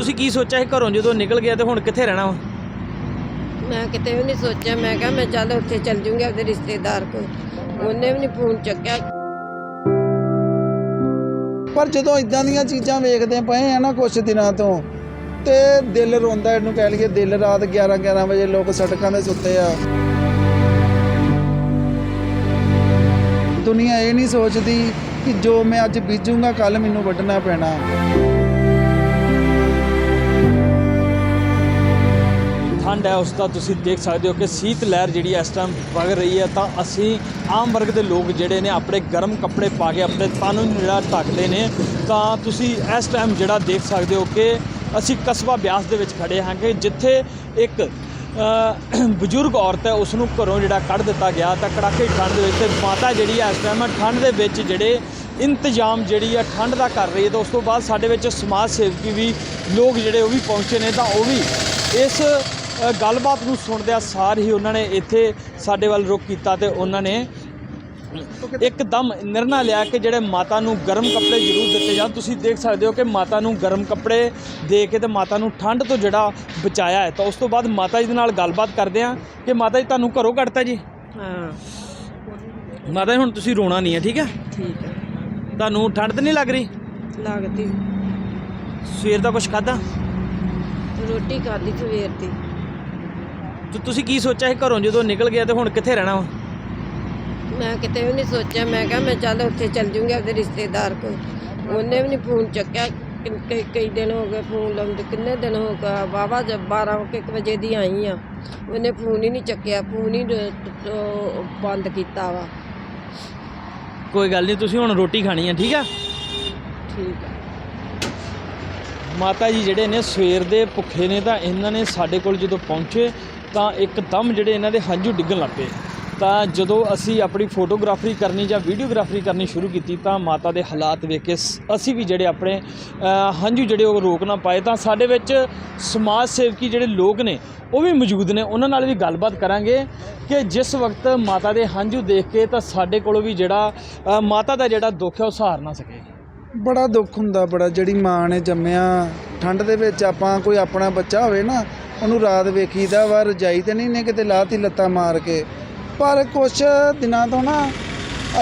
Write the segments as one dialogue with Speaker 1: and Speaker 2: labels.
Speaker 1: ਤੁਸੀਂ ਕੀ ਸੋਚਿਆ ਸੀ ਘਰੋਂ ਜਦੋਂ ਨਿਕਲ ਗਿਆ ਤੇ ਹੁਣ ਕਿੱਥੇ ਰਹਿਣਾ ਵਾ?
Speaker 2: ਮੈਂ ਕਿਤੇ ਵੀ ਨਹੀਂ ਸੋਚਿਆ। ਮੈਂ ਕਿਹਾ ਮੈਂ ਚੱਲ ਉੱਥੇ ਚੱਲ ਜੂੰਗੀ ਆਪਣੇ ਰਿਸ਼ਤੇਦਾਰ ਕੋਲ। ਉਹਨੇ ਵੀ ਨਹੀਂ ਫੋਨ ਚੱਕਿਆ।
Speaker 3: ਪਰ ਜਦੋਂ ਇਦਾਂ ਦੀਆਂ ਚੀਜ਼ਾਂ ਵੇਖਦੇ ਪਏ ਆ ਨਾ ਕੁਝ ਦਿਨਾਂ ਤੋਂ ਤੇ ਦਿਲ ਰੋਂਦਾ ਇਹਨੂੰ ਕਹਿ ਲਈਏ ਦਿਲ ਰਾਤ 11 11 ਵਜੇ ਲੋਕ ਸੜਕਾਂ 'ਤੇ ਸੁੱਤੇ ਆ। ਦੁਨੀਆ ਇਹ ਨਹੀਂ ਸੋਚਦੀ ਕਿ ਜੋ ਮੈਂ ਅੱਜ ਬੀਜੂੰਗਾ ਕੱਲ ਮੈਨੂੰ ਵੱਢਣਾ ਪੈਣਾ।
Speaker 1: ਠੰਡ ਹੈ, ਉਸ ਦਾ ਤੁਸੀਂ ਦੇਖ ਸਕਦੇ ਹੋ ਕਿ ਸੀਤ ਲਹਿਰ ਜਿਹੜੀ ਇਸ ਟਾਈਮ ਵਗ ਰਹੀ ਹੈ। ਤਾਂ ਅਸੀਂ ਆਮ ਵਰਗ ਦੇ ਲੋਕ ਜਿਹੜੇ ਨੇ ਆਪਣੇ ਗਰਮ ਕੱਪੜੇ ਪਾ ਕੇ ਆਪਣੇ ਤਨ ਨੂੰ ਜਿਹੜਾ ਢੱਕਦੇ ਨੇ। ਤਾਂ ਤੁਸੀਂ ਇਸ ਟਾਈਮ ਜਿਹੜਾ ਦੇਖ ਸਕਦੇ ਹੋ ਕਿ ਅਸੀਂ ਕਸਬਾ ਬਿਆਸ ਦੇ ਵਿੱਚ ਖੜੇ ਹਾਂ ਕਿ ਜਿੱਥੇ ਇੱਕ ਬਜ਼ੁਰਗ ਔਰਤ ਹੈ ਉਸ ਨੂੰ ਘਰੋਂ ਜਿਹੜਾ ਕੱਢ ਦਿੱਤਾ ਗਿਆ। ਤਾਂ ਕੜਾਕੇ ਠੰਡ ਦੇ ਵਿੱਚ ਤੇ ਮਾਤਾ ਜਿਹੜੀ ਹੈ, ਇਸ ਟਾਈਮ ਠੰਡ ਦੇ ਵਿੱਚ ਜਿਹੜੇ ਇੰਤਜ਼ਾਮ ਜਿਹੜੀ ਆ ਠੰਡ ਦਾ ਕਰ ਰਹੀ ਹੈ। ਤਾਂ ਉਸ ਤੋਂ ਬਾਅਦ ਸਾਡੇ ਵਿੱਚ ਸਮਾਜ ਸੇਵਕੀ ਵੀ ਲੋਕ ਜਿਹੜੇ ਉਹ ਵੀ ਪਹੁੰਚੇ ਨੇ। ਤਾਂ ਉਹ ਵੀ ਇਸ ਗੱਲਬਾਤ ਨੂੰ ਸੁਣਦਿਆਂ ਸਾਰ ਹੀ ਉਹਨਾਂ ਨੇ ਇੱਥੇ ਸਾਡੇ ਵੱਲ ਰੁਕ ਕੀਤਾ ਤੇ ਉਹਨਾਂ ਨੇ ਇੱਕਦਮ ਨਿਰਣਾ ਲਿਆ ਕਿ ਜਿਹੜੇ ਮਾਤਾ ਨੂੰ ਗਰਮ ਕੱਪੜੇ ਜ਼ਰੂਰ ਦਿੱਤੇ ਜਾਣ। ਤੁਸੀਂ ਦੇਖ ਸਕਦੇ ਹੋ ਕਿ ਮਾਤਾ ਨੂੰ ਗਰਮ ਕੱਪੜੇ ਦੇ ਕੇ ਤੇ ਮਾਤਾ ਨੂੰ ਠੰਡ ਤੋਂ ਜਿਹੜਾ ਬਚਾਇਆ ਹੈ। ਤਾਂ ਉਸ ਤੋਂ ਬਾਅਦ ਮਾਤਾ ਜੀ ਦੇ ਨਾਲ ਗੱਲਬਾਤ ਕਰਦੇ ਹਾਂ ਕਿ ਮਾਤਾ ਜੀ ਤੁਹਾਨੂੰ ਘਰੋਂ ਕੱਢਤਾ ਜੀ?
Speaker 2: ਹਾਂ।
Speaker 1: ਮਾਤਾ ਜੀ ਹੁਣ ਤੁਸੀਂ ਰੋਣਾ ਨਹੀਂ ਹੈ ਠੀਕ ਹੈ?
Speaker 2: ਠੀਕ ਹੈ।
Speaker 1: ਤੁਹਾਨੂੰ ਠੰਡ ਤਾਂ ਨਹੀਂ ਲੱਗ ਰਹੀ?
Speaker 2: ਲੱਗਦੀ।
Speaker 1: ਸਵੇਰ ਦਾ ਕੁਝ ਖਾਦਾ
Speaker 2: ਰੋਟੀ ਖਾਧੀ ਸਵੇਰ ਦੀ।
Speaker 1: ਤੇ ਤੁਸੀਂ ਕੀ ਸੋਚਿਆ ਸੀ ਘਰੋਂ ਜਦੋਂ ਨਿਕਲ ਗਿਆ ਤੇ ਹੁਣ ਕਿੱਥੇ ਰਹਿਣਾ ਵਾ?
Speaker 2: ਮੈਂ ਕਿਤੇ ਵੀ ਨਹੀਂ ਸੋਚਿਆ ਮੈਂ ਕਿਹਾ ਮੈਂ ਚੱਲ ਉੱਥੇ ਚੱਲ ਜੂੰਗੀ ਆਪਣੇ ਰਿਸ਼ਤੇਦਾਰ ਕੋਲ। ਉਹਨੇ ਵੀ ਨਹੀਂ ਫੋਨ ਚੱਕਿਆ ਕਿ- ਕਈ ਕਈ ਦਿਨ ਹੋ ਗਏ ਫੋਨ ਲਾਉਂਦੇ ਕਿੰਨੇ ਦਿਨ ਹੋ ਗਏ? ਵਾਵਾ ਜਦ 12 ਕੁ ਇੱਕ ਵਜੇ ਦੀ ਆਈ ਆ। ਉਹਨੇ ਫੋਨ ਹੀ ਨਹੀਂ ਚੱਕਿਆ ਫੋਨ ਹੀ ਬੰਦ ਕੀਤਾ ਵਾ।
Speaker 1: ਕੋਈ ਗੱਲ ਨਹੀਂ ਤੁਸੀਂ ਹੁਣ ਰੋਟੀ ਖਾਣੀ ਹੈ ਠੀਕ ਆ?
Speaker 2: ਠੀਕ ਹੈ
Speaker 1: ਮਾਤਾ ਜੀ ਜਿਹੜੇ ਨੇ ਸਵੇਰ ਦੇ ਭੁੱਖੇ ਨੇ ਤਾਂ ਇਹਨਾਂ ਨੇ ਸਾਡੇ ਕੋਲ ਜਦੋਂ ਪਹੁੰਚੇ ਤਾਂ ਇੱਕਦਮ ਜਿਹੜੇ ਇਹਨਾਂ ਦੇ ਹੰਝੂ ਡਿੱਗਣ ਲੱਗ ਪਏ। ਤਾਂ ਜਦੋਂ ਅਸੀਂ ਆਪਣੀ ਫੋਟੋਗ੍ਰਾਫਰੀ ਕਰਨੀ ਜਾਂ ਵੀਡੀਓਗ੍ਰਾਫਰੀ ਕਰਨੀ ਸ਼ੁਰੂ ਕੀਤੀ ਤਾਂ ਮਾਤਾ ਦੇ ਹਾਲਾਤ ਵੇਖ ਕੇ ਸ- ਅਸੀਂ ਵੀ ਜਿਹੜੇ ਆਪਣੇ ਹੰਝੂ ਜਿਹੜੇ ਉਹ ਰੋਕ ਨਾ ਪਾਏ। ਤਾਂ ਸਾਡੇ ਵਿੱਚ ਸਮਾਜ ਸੇਵਕੀ ਜਿਹੜੇ ਲੋਕ ਨੇ, ਉਹ ਵੀ ਮੌਜੂਦ ਨੇ। ਉਹਨਾਂ ਨਾਲ ਵੀ ਗੱਲਬਾਤ ਕਰਾਂਗੇ ਕਿ ਜਿਸ ਵਕਤ ਮਾਤਾ ਦੇ ਹੰਝੂ ਦੇਖ ਕੇ ਤਾਂ ਸਾਡੇ ਕੋਲੋਂ ਵੀ ਜਿਹੜਾ ਮਾਤਾ ਦਾ ਜਿਹੜਾ ਦੁੱਖ ਹੈ ਉਹ ਸਹਾਰ ਨਾ ਸਕੇ।
Speaker 3: ਬੜਾ ਦੁੱਖ ਹੁੰਦਾ, ਬੜਾ, ਜਿਹੜੀ ਮਾਂ ਨੇ ਜੰਮਿਆ। ਠੰਡ ਦੇ ਵਿੱਚ ਆਪਾਂ ਕੋਈ ਆਪਣਾ ਬੱਚਾ ਹੋਵੇ ਨਾ, ਉਹਨੂੰ ਰਾਤ ਵੇਖੀਦਾ ਵਾ, ਰਜਾਈ ਤੇ ਨਹੀਂ ਨੇ ਕਿਤੇ ਲਾਤੀ ਲੱਤਾਂ ਮਾਰ ਕੇ। ਪਰ ਕੁਛ ਦਿਨਾਂ ਤੋਂ ਨਾ,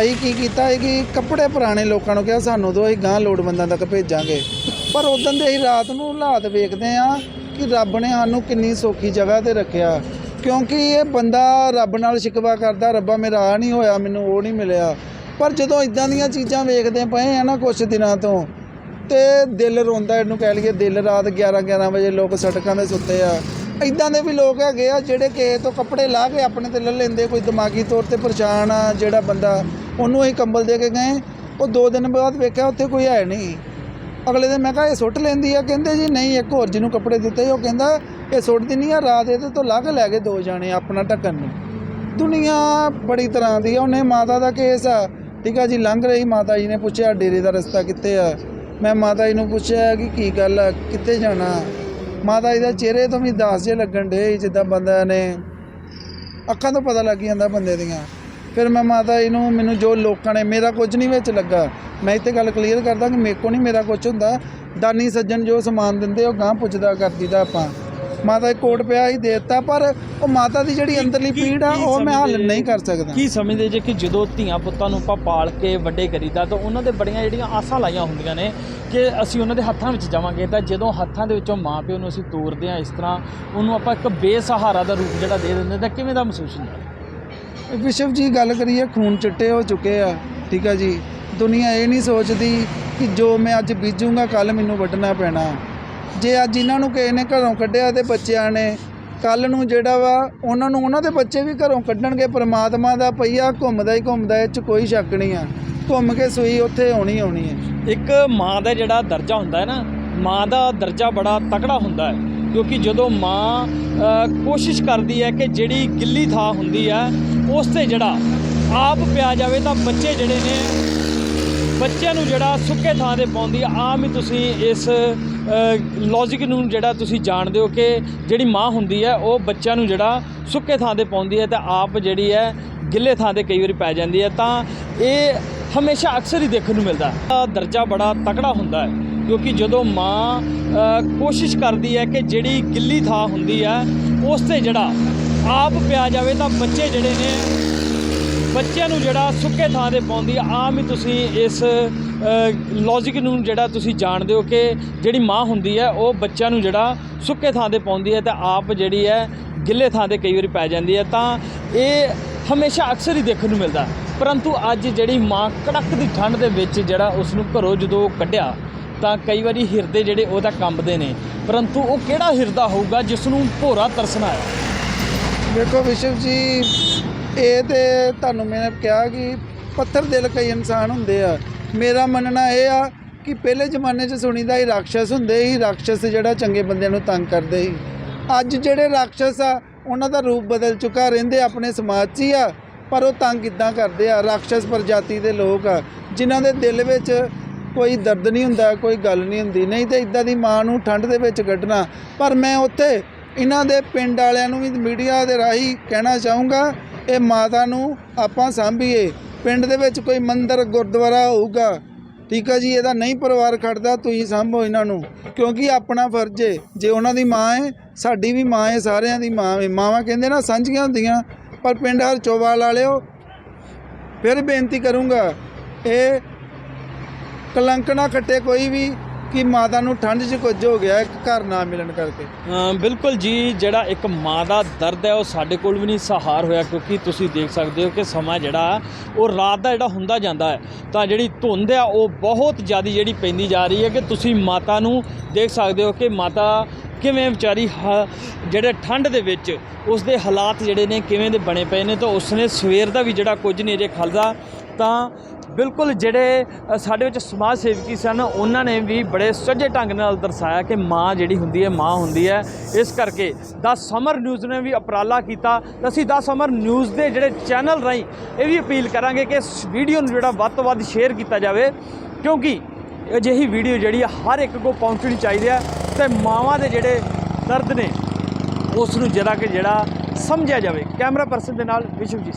Speaker 3: ਅਸੀਂ ਕੀ ਕੀਤਾ ਹੈ ਕਿ ਕੱਪੜੇ ਪੁਰਾਣੇ ਲੋਕਾਂ ਨੂੰ ਕਿਹਾ, ਸਾਨੂੰ ਦੋ, ਅਸੀਂ ਗਾਂ ਲੋੜਵੰਦਾਂ ਤੱਕ ਭੇਜਾਂਗੇ। ਪਰ ਉਦੋਂ ਦੇ ਅਸੀਂ ਰਾਤ ਨੂੰ ਹਾਲਾਤ ਵੇਖਦੇ ਆ ਕਿ ਰੱਬ ਨੇ ਸਾਨੂੰ ਕਿੰਨੀ ਸੌਖੀ ਜਗ੍ਹਾ ਤੇ ਰੱਖਿਆ। ਕਿਉਂਕਿ ਇਹ ਬੰਦਾ ਰੱਬ ਨਾਲ ਸ਼ਿਕਵਾ ਕਰਦਾ, ਰੱਬਾ, ਮੇਰਾ ਆ ਨਹੀਂ ਹੋਇਆ, ਮੈਨੂੰ ਉਹ ਨਹੀਂ ਮਿਲਿਆ। ਪਰ ਜਦੋਂ ਇਦਾਂ ਦੀਆਂ ਚੀਜ਼ਾਂ ਵੇਖਦੇ ਪਏ ਆ ਨਾ ਕੁਝ ਦਿਨਾਂ ਤੋਂ ਤੇ ਦਿਲ ਰੋਂਦਾ ਇਹਨੂੰ ਕਹਿ ਲਈਏ ਦਿਲ ਰਾਤ 11 11 ਵਜੇ ਲੋਕ ਸੜਕਾਂ ਦੇ ਸੁੱਤੇ ਆ। ਇਦਾਂ ਦੇ ਵੀ ਲੋਕ ਹੈਗੇ ਆ ਜਿਹੜੇ ਕਿਸੇ ਤੋਂ ਕੱਪੜੇ ਲਾ ਕੇ ਆਪਣੇ ਤੇ ਲੈ ਲੈਂਦੇ ਕੋਈ ਦਿਮਾਗੀ ਤੌਰ ਤੇ ਪਰੇਸ਼ਾਨ ਆ ਜਿਹੜਾ ਬੰਦਾ ਉਹਨੂੰ ਅਸੀਂ ਕੰਬਲ ਦੇ ਕੇ ਗਏ ਉਹ ਦੋ ਦਿਨ ਬਾਅਦ ਵੇਖਿਆ ਉੱਥੇ ਕੋਈ ਹੈ ਨਹੀਂ। ਅਗਲੇ ਦਿਨ ਮੈਂ ਕਿਹਾ ਇਹ ਸੁੱਟ ਲੈਂਦੀ ਆ? ਕਹਿੰਦੇ ਜੀ ਨਹੀਂ ਇੱਕ ਹੋਰ ਜਿਹਨੂੰ ਕੱਪੜੇ ਦਿੱਤੇ ਸੀ, ਉਹ ਕਹਿੰਦਾ ਇਹ ਸੁੱਟਦੀ ਨਹੀਂ ਆ ਰਾਤ ਇਹਦੇ ਤੋਂ ਲਾ ਕੇ ਲੈ ਗਏ ਦੋ ਜਾਣੇ ਆਪਣਾ ਢੱਕਣ ਨੂੰ। ਦੁਨੀਆ ਬੜੀ ਤਰ੍ਹਾਂ ਦੀ ਆ ਉਹਨੇ ਮਾਤਾ ਦਾ ਕੇਸ ਆ। ਠੀਕ ਆ ਜੀ, ਲੰਘ ਰਹੀ ਮਾਤਾ ਜੀ ਨੇ ਪੁੱਛਿਆ ਡੇਰੇ ਦਾ ਰਸਤਾ ਕਿੱਥੇ ਆ? ਮੈਂ ਮਾਤਾ ਜੀ ਨੂੰ ਪੁੱਛਿਆ ਕਿ ਕੀ ਗੱਲ ਆ, ਕਿੱਥੇ ਜਾਣਾ? ਮਾਤਾ ਜੀ ਦਾ ਚਿਹਰੇ ਤੋਂ ਵੀ ਦਾਸ ਜੇ ਲੱਗਣ ਡੇ ਜਿੱਦਾਂ ਬੰਦਾ ਨੇ ਅੱਖਾਂ ਤੋਂ ਪਤਾ ਲੱਗ ਜਾਂਦਾ ਬੰਦੇ ਦੀਆਂ। ਫਿਰ ਮੈਂ ਮਾਤਾ ਜੀ ਨੂੰ, ਮੈਨੂੰ ਜੋ ਲੋਕਾਂ ਨੇ, ਮੇਰਾ ਕੁਝ ਨਹੀਂ ਵਿੱਚ ਲੱਗਾ। ਮੈਂ ਇੱਥੇ ਗੱਲ ਕਲੀਅਰ ਕਰਦਾ ਕਿ ਮੇਰੇ ਕੋ ਨਹੀਂ ਮੇਰਾ ਕੁਝ ਹੁੰਦਾ। ਦਾਨੀ ਸੱਜਣ ਜੋ ਸਮਾਨ ਦਿੰਦੇ, ਉਹ ਗਾਂ ਪੁੱਛਦਾ ਕਰਦੀਦਾ ਆਪਾਂ। ਮਾਤਾ ਜੀ ਕੋਟ ਪਿਆ ਹੀ ਦੇਤਾ ਪਰ ਉਹ ਮਾਤਾ ਦੀ ਜਿਹੜੀ ਅੰਦਰਲੀ ਪੀੜ ਆ ਉਹ ਮੈਂ ਹੱਲ ਨਹੀਂ ਕਰ ਸਕਦਾ।
Speaker 1: ਕੀ ਸਮਝਦੇ ਜੇ ਕਿ ਜਦੋਂ ਧੀਆਂ ਪੁੱਤਾਂ ਨੂੰ ਆਪਾਂ ਪਾਲ ਕੇ ਵੱਡੇ ਕਰੀਦਾ ਤਾਂ ਉਹਨਾਂ ਦੇ ਬੜੀਆਂ ਜਿਹੜੀਆਂ ਆਸਾਂ ਲਾਈਆਂ ਹੁੰਦੀਆਂ ਨੇ ਕਿ ਅਸੀਂ ਉਹਨਾਂ ਦੇ ਹੱਥਾਂ ਵਿੱਚ ਜਾਵਾਂਗੇ। ਤਾਂ ਜਦੋਂ ਹੱਥਾਂ ਦੇ ਵਿੱਚੋਂ ਮਾਂ ਪਿਓ ਨੂੰ ਅਸੀਂ ਤੋਰਦੇ ਹਾਂ ਇਸ ਤਰ੍ਹਾਂ ਉਹਨੂੰ ਆਪਾਂ ਇੱਕ ਬੇਸਹਾਰਾ ਦਾ ਰੂਪ ਜਿਹੜਾ ਦੇ ਦਿੰਦੇ ਤਾਂ ਕਿਵੇਂ ਦਾ ਮਹਿਸੂਸ ਹੁੰਦਾ?
Speaker 3: ਵਿਸ਼ਵ ਜੀ ਗੱਲ ਕਰੀਏ ਖੂਨ ਚਿੱਟੇ ਹੋ ਚੁੱਕੇ ਆ ਠੀਕ ਆ ਜੀ। ਦੁਨੀਆ ਇਹ ਨਹੀਂ ਸੋਚਦੀ ਕਿ ਜੋ ਮੈਂ ਅੱਜ ਬੀਜੂੰਗਾ ਕੱਲ ਮੈਨੂੰ ਵੱਢਣਾ ਪੈਣਾ। ਜੇ ਅੱਜ ਇਹਨਾਂ ਨੂੰ ਕਿਸੇ ਨੇ ਘਰੋਂ ਕੱਢਿਆ ਤੇ ਬੱਚਿਆਂ ਨੇ ਕੱਲ ਨੂੰ ਜਿਹੜਾ ਵਾ, ਉਹਨਾਂ ਨੂੰ ਉਹਨਾਂ ਦੇ ਬੱਚੇ ਵੀ ਘਰੋਂ ਕੱਢਣਗੇ, ਪ੍ਰਮਾਤਮਾ ਦਾ ਪਈਆ ਘੁੰਮਦਾ ਹੀ ਘੁੰਮਦਾ, ਇਹ ਚ ਕੋਈ ਸ਼ੱਕ ਨਹੀਂ ਆ। ਘੁੰਮ ਕੇ ਸੂਈ ਉੱਥੇ ਆਉਣੀ ਆਉਣੀ ਹੈ।
Speaker 1: ਇੱਕ ਮਾਂ ਦਾ ਜਿਹੜਾ ਦਰਜਾ ਹੁੰਦਾ ਹੈ ਨਾ, ਮਾਂ ਦਾ ਦਰਜਾ ਬੜਾ ਤਕੜਾ ਹੁੰਦਾ ਹੈ, ਕਿਉਂਕਿ ਜਦੋਂ ਮਾਂ ਕੋਸ਼ਿਸ਼ ਕਰਦੀ ਹੈ ਕਿ ਜਿਹੜੀ ਗਿੱਲੀ ਥਾਂ ਹੁੰਦੀ ਹੈ, ਉਸ ਤੇ ਜਿਹੜਾ ਆਪ ਪਿਆ ਜਾਵੇ, ਤਾਂ ਬੱਚੇ ਜਿਹੜੇ ਨੇ, ਬੱਚਿਆਂ ਨੂੰ ਜਿਹੜਾ ਸੁੱਕੇ ਥਾਂ ਤੇ ਪਾਉਂਦੀ ਆਮ ਹੀ ਤੁਸੀਂ ਇਸ ਲੌਜੀਕ ਨੂੰ ਜਿਹੜਾ ਤੁਸੀਂ ਜਾਣਦੇ ਹੋ ਕਿ ਜਿਹੜੀ ਮਾਂ ਹੁੰਦੀ ਹੈ, ਉਹ ਬੱਚਿਆਂ ਨੂੰ ਜਿਹੜਾ ਸੁੱਕੇ ਥਾਂ ਤੇ ਪਾਉਂਦੀ ਹੈ ਤੇ ਆਪ ਜਿਹੜੀ ਹੈ, ਗਿੱਲੇ ਥਾਂ ਤੇ ਕਈ ਵਾਰੀ ਪੈ ਜਾਂਦੀ ਹੈ। ਤਾਂ ਇਹ ਹਮੇਸ਼ਾ ਅਕਸਰ ਹੀ ਦੇਖਣ ਨੂੰ ਮਿਲਦਾ। ਹੈ ਦਰਜਾ ਬੜਾ ਤਕੜਾ ਹੁੰਦਾ ਹੈ, ਕਿਉਂਕਿ ਜਦੋਂ ਮਾਂ ਕੋਸ਼ਿਸ਼ ਕਰਦੀ ਹੈ ਕਿ ਜਿਹੜੀ ਗਿੱਲੀ ਥਾਂ ਹੁੰਦੀ ਹੈ, ਉਸ ਤੇ ਜਿਹੜਾ ਆਪ ਪਿਆ ਜਾਵੇ, ਤਾਂ ਬੱਚੇ ਜਿਹੜੇ ਨੇ, ਬੱਚਿਆਂ ਨੂੰ ਜਿਹੜਾ ਸੁੱਕੇ ਥਾਂ ਤੇ ਪਾਉਂਦੀ ਆਮ ਹੀ ਤੁਸੀਂ ਇਸ ਲੌਜੀਕ ਨੂੰ ਜਿਹੜਾ ਤੁਸੀਂ ਜਾਣਦੇ ਹੋ ਕਿ ਜਿਹੜੀ ਮਾਂ ਹੁੰਦੀ ਹੈ, ਉਹ ਬੱਚਿਆਂ ਨੂੰ ਜਿਹੜਾ ਸੁੱਕੇ ਥਾਂ ਤੇ ਪਾਉਂਦੀ ਹੈ ਤੇ ਆਪ ਜਿਹੜੀ ਹੈ, ਗਿੱਲੇ ਥਾਂ ਤੇ ਕਈ ਵਾਰੀ ਪੈ ਜਾਂਦੀ ਹੈ, ਤਾਂ ਇਹ ਹਮੇਸ਼ਾ ਅਕਸਰ ਹੀ ਦੇਖਣ ਨੂੰ ਮਿਲਦਾ ਪਰੰਤੂ ਅੱਜ ਜਿਹੜੀ ਮਾਂ ਕੜਕ ਦੀ ਠੰਡ ਦੇ ਵਿੱਚ ਜਿਹੜਾ ਉਸ ਨੂੰ ਘਰੋਂ ਜਦੋਂ ਕੱਢਿਆ, ਤਾਂ ਕਈ ਵਾਰੀ ਹਿਰਦੇ ਜਿਹੜੇ ਉਹਦਾ ਕੰਬਦੇ ਨੇ। ਪਰੰਤੂ ਉਹ ਕਿਹੜਾ ਹਿਰਦਾ ਹੋਊਗਾ ਜਿਸ ਨੂੰ ਭੋਰਾ ਤਰਸਣਾ ਹੈ?
Speaker 3: ਦੇਖੋ ਵਿਸ਼ਵ ਜੀ, ਇਹ ਤੇ ਤੁਹਾਨੂੰ ਮੈਂ ਕਿਹਾ ਕਿ ਪੱਥਰ ਦਿਲ ਕਈ ਇਨਸਾਨ ਹੁੰਦੇ ਆ। ਮੇਰਾ ਮੰਨਣਾ ਇਹ ਆ ਕਿ ਪਹਿਲੇ ਜ਼ਮਾਨੇ 'ਚ ਸੁਣੀਦਾ ਹੀ ਰਾਖਸ਼ ਹੁੰਦੇ ਸੀ ਰਾਖਸ਼ ਜਿਹੜਾ ਚੰਗੇ ਬੰਦਿਆਂ ਨੂੰ ਤੰਗ ਕਰਦੇ ਸੀ। ਅੱਜ ਜਿਹੜੇ ਰਾਖਸ਼ ਆ, ਉਹਨਾਂ ਦਾ ਰੂਪ ਬਦਲ ਚੁੱਕਾ, ਰਹਿੰਦੇ ਆਪਣੇ ਸਮਾਜ 'ਚ ਹੀ ਆ, ਪਰ ਉਹ ਤੰਗ ਕਿੱਦਾਂ ਕਰਦੇ ਆ? ਰਾਖਸ਼ ਪ੍ਰਜਾਤੀ ਦੇ ਲੋਕ ਆ, ਜਿਨ੍ਹਾਂ ਦੇ ਦਿਲ ਵਿੱਚ ਕੋਈ ਦਰਦ ਨਹੀਂ ਹੁੰਦਾ, ਕੋਈ ਗੱਲ ਨਹੀਂ ਹੁੰਦੀ, ਨਹੀਂ ਤੇ ਇਦਾਂ ਦੀ ਮਾਂ ਨੂੰ ਠੰਡ ਦੇ ਵਿੱਚ ਕੱਢਣਾ। ਪਰ ਮੈਂ ਉੱਥੇ ਇਹਨਾਂ ਦੇ ਪਿੰਡ ਵਾਲਿਆਂ ਨੂੰ ਵੀ ਮੀਡੀਆ ਦੇ ਰਾਹੀਂ ਕਹਿਣਾ ਚਾਹੂੰਗਾ, ਇਹ ਮਾਤਾ ਨੂੰ ਆਪਾਂ ਸਾਂਭੀਏ। ਪਿੰਡ ਦੇ ਵਿੱਚ ਕੋਈ ਮੰਦਿਰ, ਗੁਰਦੁਆਰਾ ਹੋਊਗਾ, ਠੀਕ ਆ ਜੀ, ਇਹਦਾ ਨਹੀਂ ਪਰਿਵਾਰ ਖੜਦਾ, ਤੁਸੀਂ ਸਾਂਭੋ ਇਹਨਾਂ ਨੂੰ, ਕਿਉਂਕਿ ਆਪਣਾ ਫਰਜ਼ ਏ, ਜੇ ਉਹਨਾਂ ਦੀ ਮਾਂ ਹੈ ਸਾਡੀ ਵੀ ਮਾਂ ਹੈ ਸਾਰਿਆਂ ਦੀ ਮਾਂ ਹੈ ਮਾਵਾਂ ਕਹਿੰਦੇ ਨਾ ਸਾਂਝੀਆਂ ਹੁੰਦੀਆਂ, ਪਰ ਪਿੰਡ ਹਰ ਚੋਵਾਲ ਵਾਲਿਓ ਫਿਰ ਬੇਨਤੀ ਕਰੂੰਗਾ, ਇਹ ਕਲੰਕ ਨਾ ਕੱਟੇ ਕੋਈ ਵੀ ਕਿ ਮਾਤਾ ਨੂੰ ਠੰਡ 'ਚ ਕੁਝ ਹੋ ਗਿਆ, ਇੱਕ ਘਰ ਨਾ ਮਿਲਣ ਕਰਕੇ?
Speaker 1: ਬਿਲਕੁਲ ਜੀ, ਜਿਹੜਾ ਇੱਕ ਮਾਂ ਦਾ ਦਰਦ ਹੈ, ਉਹ ਸਾਡੇ ਕੋਲ ਵੀ ਨਹੀਂ ਸਹਾਰ ਹੋਇਆ, ਕਿਉਂਕਿ ਤੁਸੀਂ ਦੇਖ ਸਕਦੇ ਹੋ ਕਿ ਸਮਾਂ ਜਿਹੜਾ, ਉਹ ਰਾਤ ਦਾ ਜਿਹੜਾ ਹੁੰਦਾ ਜਾਂਦਾ ਹੈ, ਤਾਂ ਜਿਹੜੀ ਧੁੰਦ ਆ, ਉਹ ਬਹੁਤ ਜ਼ਿਆਦਾ ਜਿਹੜੀ ਪੈਂਦੀ ਜਾ ਰਹੀ ਹੈ ਕਿ ਤੁਸੀਂ ਮਾਤਾ ਨੂੰ ਦੇਖ ਸਕਦੇ ਹੋ ਕਿ ਮਾਤਾ ਕਿਵੇਂ ਵਿਚਾਰੀ ਹ- ਜਿਹੜੇ ਠੰਡ ਦੇ ਵਿੱਚ ਉਸ ਦੇ ਹਾਲਾਤ ਜਿਹੜੇ ਨੇ, ਕਿਵੇਂ ਦੇ ਬਣੇ ਪਏ ਨੇ, ਤਾਂ ਉਸਨੇ ਸਵੇਰ ਦਾ ਵੀ ਜਿਹੜਾ ਕੁਝ ਨਹੀਂ ਜੇ ਖਾਦਾ ਤਾਂ ਬਿਲਕੁਲ ਜਿਹੜੇ ਸਾਡੇ ਵਿੱਚ ਸਮਾਜ ਸੇਵਕੀ ਸਨ, ਉਹਨਾਂ ਨੇ ਵੀ ਬੜੇ ਸੱਜੇ ਢੰਗ ਨਾਲ ਦਰਸਾਇਆ ਕਿ ਮਾਂ ਜਿਹੜੀ ਹੁੰਦੀ ਹੈ, ਮਾਂ ਹੁੰਦੀ ਹੈ। ਇਸ ਕਰਕੇ ਦਾ ਸਮਰ ਨਿਊਜ਼ ਨੇ ਵੀ ਉਪਰਾਲਾ ਕੀਤਾ। ਅਸੀਂ ਦਾ ਸਮਰ ਨਿਊਜ਼ ਦੇ ਜਿਹੜੇ ਚੈਨਲ ਰਾਹੀਂ ਇਹ ਵੀ ਅਪੀਲ ਕਰਾਂਗੇ ਕਿ ਇਸ ਵੀਡੀਓ ਨੂੰ ਜਿਹੜਾ ਵੱਧ ਤੋਂ ਵੱਧ ਸ਼ੇਅਰ ਕੀਤਾ ਜਾਵੇ, ਕਿਉਂਕਿ ਅਜਿਹੀ ਵੀਡੀਓ ਜਿਹੜੀ ਹੈ ਹਰ ਇੱਕ ਕੋ ਪਹੁੰਚਣੀ ਚਾਹੀਦੀ ਹੈ ਤੇ ਮਾਵਾਂ ਦੇ ਜਿਹੜੇ ਦਰਦ ਨੇ, ਉਸ ਨੂੰ ਜਰਾ ਕਿ ਜਿਹੜਾ ਸਮਝਿਆ ਜਾਵੇ। ਕੈਮਰਾ ਪਰਸਨ ਦੇ ਨਾਲ ਵਿਸ਼ਵਜੀਤ ਸਿੰਘ।